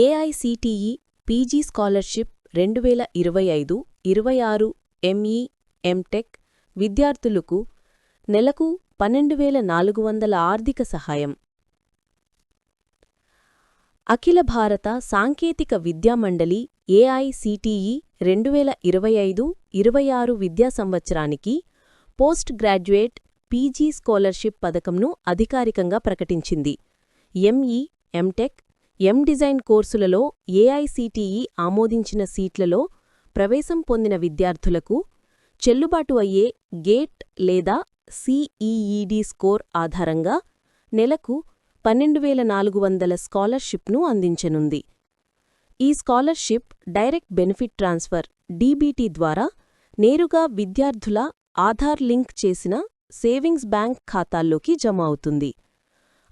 AICTE PG scholarship రెండు వేల ఇరవై ఐదు ఇరవై ఆరు ఎంఈ ఎంటెక్ విద్యార్థులకు నెలకు పన్నెండు వేల నాలుగు వందల ఆర్థిక సహాయం. అఖిల భారత సాంకేతిక విద్యా మండలి ఏఐసిటిఈ రెండు వేల ఇరవై ఐదు ఇరవై ఆరు విద్యా సంవత్సరానికి పోస్ట్ గ్రాడ్యుయేట్ పీజీ స్కాలర్షిప్ పథకంను అధికారికంగా ప్రకటించింది. ME M Tech M design కోర్సులలో ఏఐసిటిఈ ఆమోదించిన సీట్లలో ప్రవేశం పొందిన విద్యార్థులకు చెల్లుబాటు అయ్యే గేట్ లేదా సిఈఈడి స్కోర్ ఆధారంగా నెలకు పన్నెండు వేల నాలుగు వందల స్కాలర్షిప్ను అందించనుంది. ఈ scholarship direct benefit transfer DBT ద్వారా నేరుగా విద్యార్థుల ఆధార్ లింక్ చేసిన సేవింగ్స్ బ్యాంక్ ఖాతాల్లోకి జమ అవుతుంది.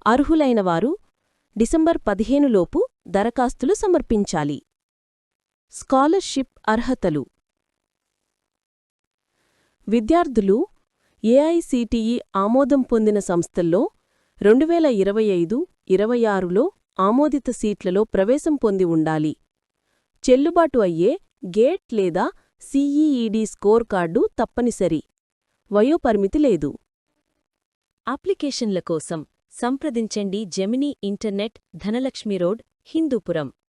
అర్హులైన వారు డిసెంబర్ పదిహేనులోపు దరఖాస్తులు సమర్పించాలి. స్కాలర్షిప్ అర్హతలు. విద్యార్థులు ఏఐసిటిఈ ఆమోదం పొందిన సంస్థల్లో రెండు వేల ఇరవై ఐదు ఇరవై ఆరులో ఆమోదిత సీట్లలో ప్రవేశం పొంది ఉండాలి. చెల్లుబాటు అయ్యే గేట్ లేదా సిఈఈడి స్కోర్ కార్డు తప్పనిసరి. వయోపరిమితి లేదు. అప్లికేషన్ల కోసం సంప్రదించండి Gemini internet Dhanalakshmi road Hindupuram.